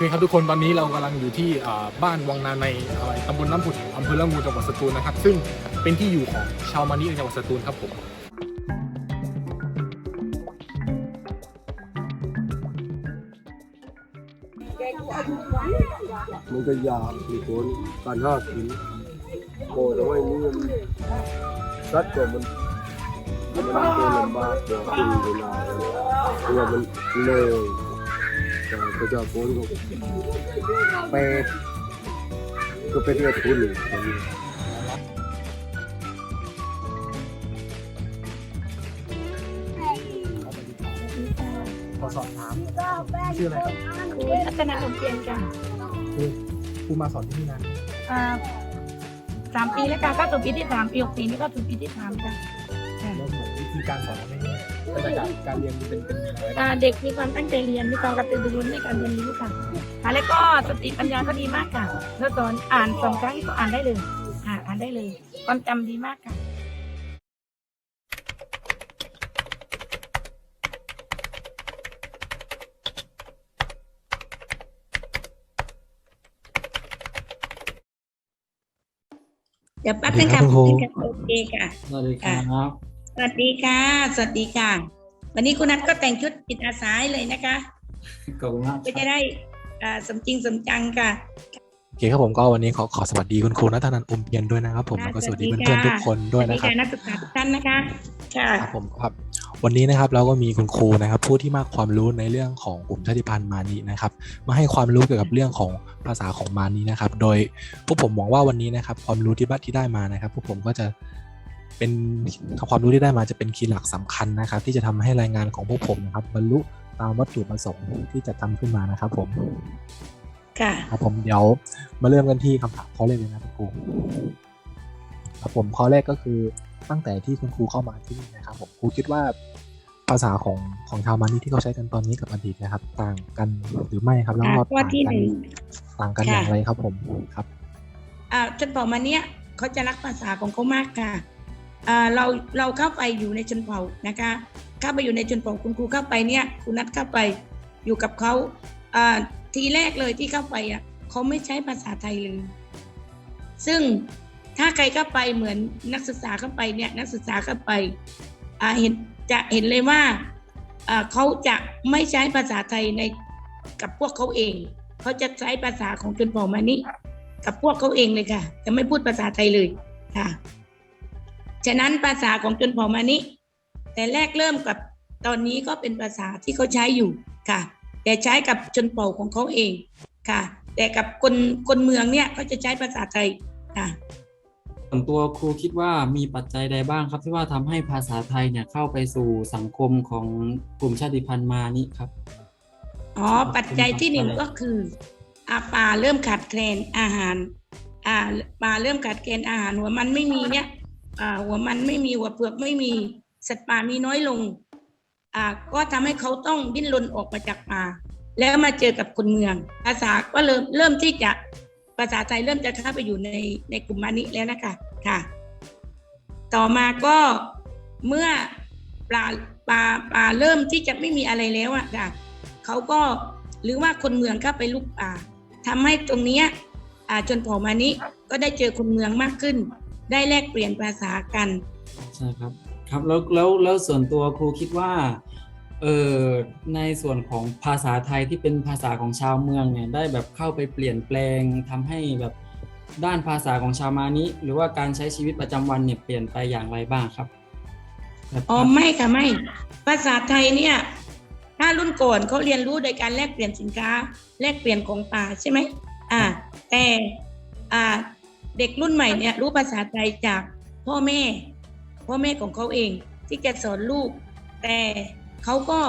เคครับทุกคนตอนนี้เรากำลังอยู่ที่บ้านวังนาในตำบลน้ำผุดอำเภอละงูจังหวัดสตูลนะครับ ซึ่งเป็นที่อยู่ของชาวมานิในจังหวัดสตูลครับผมมันก็ยากมีคนการห้ากินโอ้ทำไมนี่มันสัตว์ก็มันมันตัวลำบากตัวกินเวลาตัวมันเลย เงินทุนอย่างนี้ขอสอบถามชื่ออะไรครับรัตนาลมเปลี่ยนกันครูมาสอนที่นี่นานอ่าสามปีแล้วกันก็ถึงปีที่สามปีหกปีนี้ก็ถึงปีที่สามจ้ะแล้วมือนวิธีการสอนเราไม่ บรรยากาศการเรียนเป็นเป็นอะไรบ้างอ่าเด็กมีความตั้งใจเรียน มีความกระตือรือร้นในการเรียนรู้ค่ะค่ะแล้วก็สติปัญญาก็ดีมากค่ะแล้วสอนอ่านสองครั้งก็อ่านได้เลยค่ะอ่านได้เลย ความจำดีมากค่ะเดี๋ยวแป๊บนึงค่ะโอเคค่ะสวัสดีครับส วัสดีค่ะ สวัสดีค่ะ วันนี้คุณนัทก็แต่งชุดจิตอาสาให้เลยนะคะขอบคุณมากก็จะได้อ่าสมจริงสมจังค่ะโอเคครับผมก็วันนี้ขอขอสวัสดีคุณครูนัทนันท์อมเพียนด้วยนะครับ ผมค่ะแล้วก็สวัสดีสวัสดีเพื่อนๆค่ะทุกคนด้วยสวัสดีนะครับค่ะนักศึกษาทุกท่านนะคะค่ะครับผมครับ วันนี้นะครับเราก็มีคุณครูนะครับ ผู้ที่มากความรู้ในเรื่องของกลุ่มชาติพันธุ์มานีนะครับ มาให้ความรู้เกี่ยวกับเรื่องของภาษาของมานีนะครับ โดยพวกผมมองว่าวันนี้นะครับ ความรู้ที่บัดที่ได้มานะครับ พวกผมก็จะ เป็นความรู้ที่ได้มาจะเป็นคีย์หลักสำคัญนะครับ ที่จะทำให้รายงานของพวกผมนะครับบรรลุตามวัตถุประสงค์ที่จะทำขึ้นมานะครับ ผมค่ะครับผมเดี๋ยวมาเริ่มกันที่คำถามข้อแรกเลยนะคุณครูครับผมข้อแรกก็คือตั้งแต่ที่คุณครูเข้ามาที่นี่นะครับ ผมครูคิดว่าภาษาของของชาวมานี่ที่เขาใช้กันตอนนี้กับอดีตนะครับ ต่างกันหรือไม่ครับแล้วก็อ่าข้อต่างที่กัหนึ่งต่างกันค่ะอย่างไรครับผมครับอ่าชนเผ่ามาเนี้ยเขาจะรักภาษาของเขามากค่ะอ่า เราเราเข้าไปอยู่ในชนเผ่านะคะเข้าไปอยู่ในชนเผ่าคุณครูเข้าไปเนี่ยคุณนัดเข้าไปอยู่กับเขาทีแรกเลยที่เข้าไปอะเขาไม่ใช้ภาษาไทยเลย ซึ่งถ้าใครเข้าไปเหมือนนักศึกษาเข้าไปเนี่ยนักศึกษาเข้าไปเห็นจะเห็นเลยว่าอ่าเขาจะไม่ใช้ภาษาไทยในกับพวกเขาเอง เขาจะใช้ภาษาของชนเผ่ามานี้กับพวกเขาเองเลยค่ะ จะไม่พูดภาษาไทยเลยค่ะ ฉะนั้นภาษาของชนเผ่ามานี้แต่แรกเริ่มกับตอนนี้ก็เป็นภาษาที่เขาใช้อยู่ค่ะ แต่ใช้กับชนเผ่าของเขาเองค่ะ แต่กับคนคนเมืองเนี่ยเขาจะใช้ภาษาไทยค่ะส่วนตัวครูคิดว่ามีปัจจัยใดบ้างครับ ที่ว่าทำให้ภาษาไทยเนี่ยเข้าไปสู่สังคมของกลุ่มชาติพันธุ์มานี่ครับอ๋อปัจจัยที่หนึ่งก็คืออาป่าเริ่มขาดแคลนอาหาร อ่าป่าเริ่มขาดแคลนอาหารหัวมันไม่มีเนี่ย อ่าหัวมันไม่มีหัวเปลือกไม่มีสัตว์ป่ามีน้อยลงอ่าก็ทำให้เขาต้องดิ้นรนออกมาจากป่า แล้วมาเจอกับคนเมือง ภาษาก็เริ่มเริ่มที่จะภาษาไทยเริ่มจะเข้าไปอยู่ในในกลุ่มมานิแล้วนะคะค่ะ ต่อมาก็เมื่อปลาปลาปลาเริ่มที่จะไม่มีอะไรแล้วอะค่ะเขาก็หรือว่าคนเมืองเข้าไปลุกป่าทำให้ตรงเนี้ยอ่าจนเผ่ามานี้ก็ได้เจอคนเมืองมากขึ้น ได้แลกเปลี่ยนภาษากันใช่ครับครับแล้วแล้วแล้วส่วนตัวครูคิดว่าเออในส่วนของภาษาไทยที่เป็นภาษาของชาวเมืองเนี่ยได้แบบเข้าไปเปลี่ยนแปลงทำให้แบบด้านภาษาของชาวมานี้หรือว่าการใช้ชีวิตประจำวันเนี่ยเปลี่ยนไปอย่างไรบ้างครับแบบอ๋อไม่ค่ะไม่ ภาษาไทยเนี่ยถ้ารุ่นก่อนเขาเรียนรู้โดยการแลกเปลี่ยนสินค้า แลกเปลี่ยนของป่าใช่ไหมอ่าแต่อ่า เด็กรุ่นใหม่เนี่ยรู้ภาษาไทยจากพ่อแม่ พ่อแม่ของเขาเองที่จะสอนลูก แต่เขาก็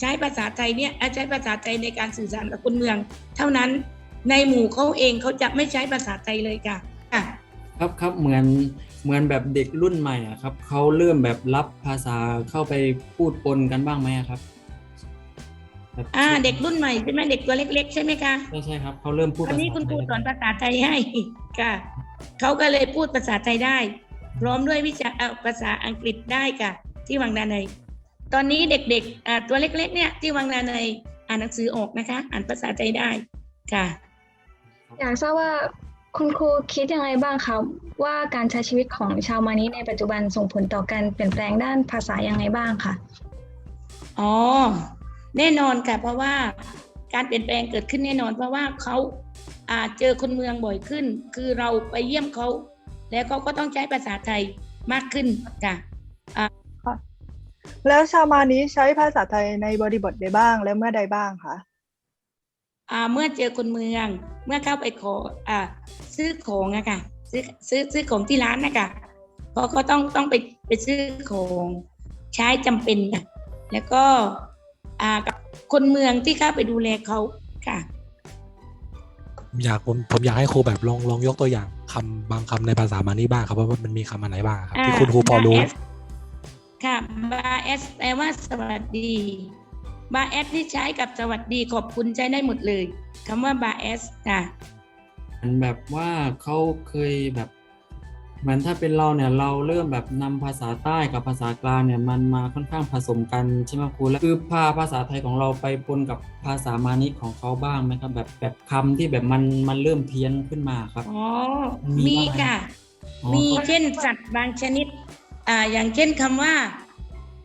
ใช้ภาษาไทยเนี่ยใช้ภาษาไทยในการสื่อสารกับคนเมือง เท่านั้นในหมู่เขาเองเขาจะไม่ใช้ภาษาไทยเลยค่ะครับครับเหมือนเหมือนแบบเด็กรุ่นใหม่อะครับเขาเริ่มแบบรับภาษาเข้าไปพูดปนกันบ้างไหมครับ อ่า เด็กรุ่นใหม่ใช่ไหมเด็กตัวเล็ก ๆ ใช่ไหมคะใช่ใช่ครับเขาเริ่มพูดอันนี้ภาษาคุณครูไทยสอนภาษาไทยให้ค่ะเขาก็เลยพูดภาษาไทยได้ พร้อมด้วยวิชาเอ่อภาษาอังกฤษได้ค่ะ ที่วังนาในยตอนนี้เด็กๆอ่าตัวเล็ก ๆ เนี่ย ที่วังนาในยอ่านหนังสือออกนะคะ อ่านภาษาไทยได้ค่ะ อยากทราบว่าคุณครูคิดยังไงบ้างคะว่าการใช้ชีวิตของชาวมานิในปัจจุบันส่งผลต่อการเปลี่ยนแปลงด้านภาษายังไงบ้างคะอ๋อ แน่นอนค่ะเพราะว่าการเปลี่ยนแปลงเกิดขึ้นแน่นอน เพราะว่าเขาอ่าเจอคนเมืองบ่อยขึ้น คือเราไปเยี่ยมเขา แล้วเขาก็ต้องใช้ภาษาไทยมากขึ้นค่ะแล้วชาวมานี้ใช้ภาษาไทยในบริบทใดบ้าง และเมื่อใดบ้างคะอ่าเมื่อเจอคนเมืองเมื่อเข้าไปขออ่าซื้อของอะค่ะซื้อซื้อซื้อของที่ร้านนะคะเพราะก็ต้องต้องไปไปซื้อของใช้จำเป็นค่ะแล้วก็อ่า กับคนเมืองที่เข้าไปดูแลเขาค่ะ อยากผมผมอยากให้ครูแบบลองลองยกตัวอย่างคำบางคำในภาษามานี่บ้างครับว่ามันมีคำอะไรบ้างครับที่คุณครูพอรู้บาเอสค่ะบาเอสแปลว่าสวัสดีบาเอสที่ใช้กับสวัสดีขอบคุณใช้ได้หมดเลยคำว่าบาเอสค่ะเหมือนแบบว่าเขาเคยแบบ เหมือนถ้าเป็นเราเนี่ยเราเริ่มแบบนำภาษาใต้กับภาษากลางเนี่ยมันมาค่อนข้างผสมกันใช่ไหมครูแล้วคือพาภาษาไทยของเราไปปนกับภาษามานิของเขาบ้างไหมครับ แบบแบบคำที่แบบมันมันเริ่มเพี้ยนขึ้นมาครับอ๋อมีมีบ้างไหมค่ะอ๋อมีเช่นสัตว์บางชนิดอ่าอย่างเช่นคำว่า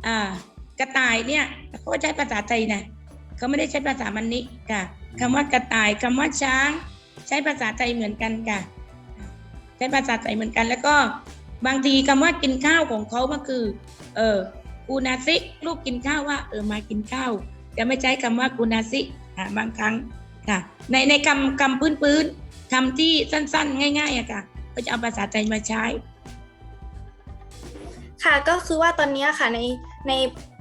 อ่ากระต่ายเนี่ยเขาใช้ภาษาไทยนะเขาไม่ได้ใช้ภาษามันนิค่ะคำว่ากระต่ายคำว่าช้าง ใช้ภาษาไทยเหมือนกันค่ะ ใช้ภาษาไทยเหมือนกัน แล้วก็บางทีคำว่ากินข้าวของเขาก็คือ เออกูนาซิลูกกินข้าวว่าเออมากินข้าวจะไม่ใช้คำว่ากูนาซิอ่าบางครั้งค่ะ ในในคำคำพื้นพื้นๆคำที่สั้นๆ ง่ายๆอะค่ะ ก็จะเอาภาษาไทยมาใช้ ค่ะก็คือว่าตอนเนี้ยค่ะในใน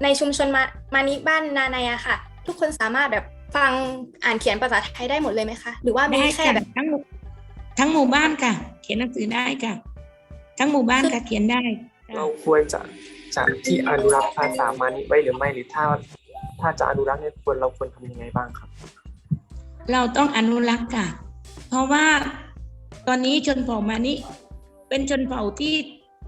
ในชุมชนมามานิบ้านนาในอะค่ะ ทุกคนสามารถแบบฟังอ่านเขียนภาษาไทยได้หมดเลยไหมคะ หรือว่ามีได้แค่ค่ะแบบทั้งหมู่ ทั้งหมู่บ้านค่ะ เขียนหนังสือได้ค่ะ ทั้งหมู่บ้านค่ะเขียนได้ค่ะเราควรจะจะที่อนุรักษ์ภาษามานิไว้หรือไม่หรือถ้า ถ้าจะอนุรักษ์เนี่ยควรเราควรทำยังไงบ้างครับ เราต้องอนุรักษ์ค่ะ เพราะว่าตอนนี้ชนเผ่ามานิเป็นชนเผ่าที่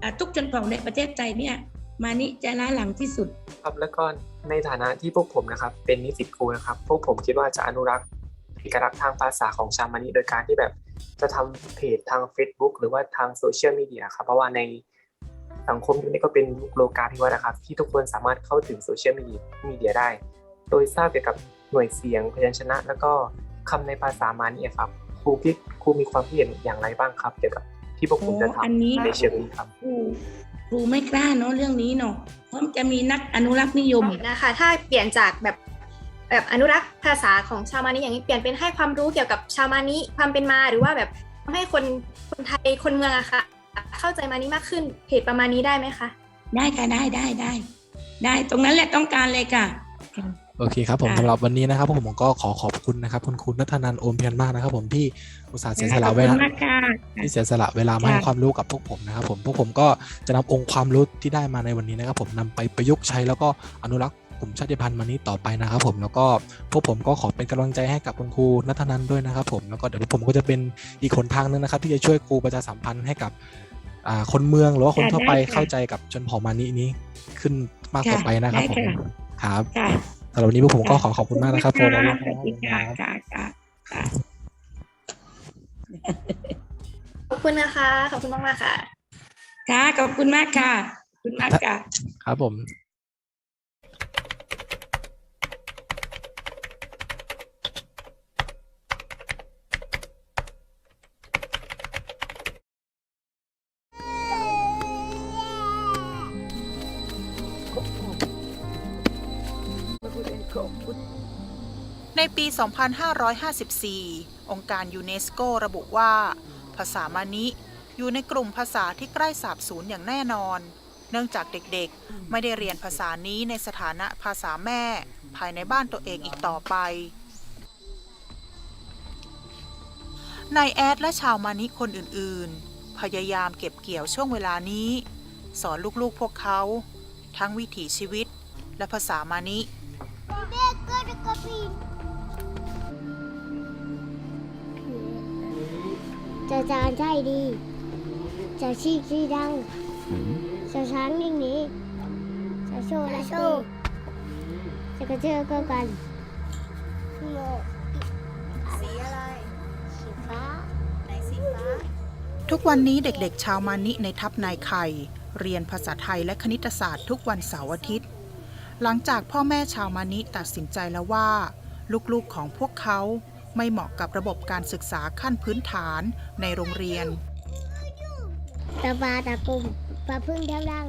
อ่าทุกชนเผ่าในประเทศไทยเนี่ย มานิจะล้าหลังที่สุด ครับแล้วก็ในฐานะที่พวกผมนะครับ เป็นนิสิตครูนะครับ พวกผมคิดว่าจะอนุรักษ์เอกลักษณ์ทางภาษาของชาวมานิโดยการที่แบบ จะทำเพจทาง Facebook หรือว่าทางโซเชียลมีเดียครับเพราะว่าในสังคมยุคนี้ก็เป็นยุคโลกาภิวัตน์นะครับ ที่ทุกคนสามารถเข้าถึงโซเชียลมีเดียมีเดียได้ โดยทราบเกี่ยวกับหน่วยเสียงพยัญชนะ แล้วก็คำในภาษามานิครับครูคิดครูมีความคิดเห็นอย่างไรบ้างครับ เกี่ยวกับที่พวกผมจะโอ้อันนี้ทำในเชิงนี้ครับครูครูไม่กล้าเนาะเรื่องนี้เนาะเพราะมันจะมีนักอนุรักษ์นิยมนะคะ ถ้าเปลี่ยนจากแบบ แบบอนุรักษ์ภาษาของชาวมานิอย่างนี้เปลี่ยนเป็นให้ความรู้เกี่ยวกับชาวมานิความเป็นมาหรือว่าแบบทำให้คนคนไทยคนเมืองอะค่ะ เข้าใจมานิมากขึ้นเพจประมาณนี้ได้ไหมคะ ได้ค่ะได้ได้ได้ได้ตรงนั้นแหละต้องการเลยค่ะโอเคครับผมค่ะสำหรับวันนี้นะครับผมก็ขอขอบคุณนะครับ คุณครูนัทนันท์โอมเพียรมากนะครับ ผมที่อุตส่าห์เสียสขละอบเวคุณลามากค่ะที่เสียสละเวลามาค่ะให้ความรู้กับพวกผมนะครับ ผมพวกผมก็จะนำองค์ความรู้ที่ได้มาในวันนี้นะครับ ผมนำไปประยุกต์ใช้แล้วก็อนุรักษ์ กลุ่มชาติพันธุ์มานี้ต่อไปนะครับผมแล้วก็พวกผมก็ขอเป็นกำลังใจให้กับคุณครูนัทนันท์ด้วยนะครับผมแล้วก็เดี๋ยวผมก็จะเป็นอีกหนทางหนึงนะครับ ที่จะช่วยครูประชาสัมพันธ์ให้กับอ่าคนเมืองหรือว่าคนทั่วไปได้ค่ะเข้าใจกับชนเผ่ามานี้นี้ขึ้นมากต่อไปนะครับผมได้ค่ะครับค่ะสำหรับวันนี้พวกผมก็ขอขอบคุณมากนะครับผมสวัสดีค่ะค่ะค่ะค่ะขอบคุณนะคะ ขอบคุณมากๆค่ะ ค่ะ ขอบคุณมากค่ะ ขอบคุณมากค่ะ ครับผม ในปี 2554 องค์การยูเนสโกระบุว่า ภาษามานิอยู่ในกลุ่มภาษาที่ใกล้สาบสูญอย่างแน่นอน เนื่องจากเด็กๆ ไม่ได้เรียนภาษานี้ในสถานะภาษาแม่ ภายในบ้านตัวเองอีกต่อไปนายแอดและชาวมานิคนอื่นๆ พยายามเก็บเกี่ยวช่วงเวลานี้ สอนลูกๆพวกเขา ทั้งวิถีชีวิตและภาษามานิ จะจานใช่ดีจะชีกที่ดังจะช้างนิ่งหนี้จะโชว์และโชว์จะกระเจือก็กันโมสีอะไรสีฟ้าไหนสีฟ้า ทุกวันนี้เด็กๆ ชาวมานิในทับนายไข่เรียนภาษาไทยและคณิตศาสตร์ทุกวันเสาร์อาทิตย์ หลังจากพ่อแม่ชาวมานิตัดสินใจแล้วว่า ลูกๆของพวกเขา ไม่เหมาะกับระบบการศึกษาขั้นพื้นฐานในโรงเรียน ตะบาตะกุมปลาพึ่งเท่าดัง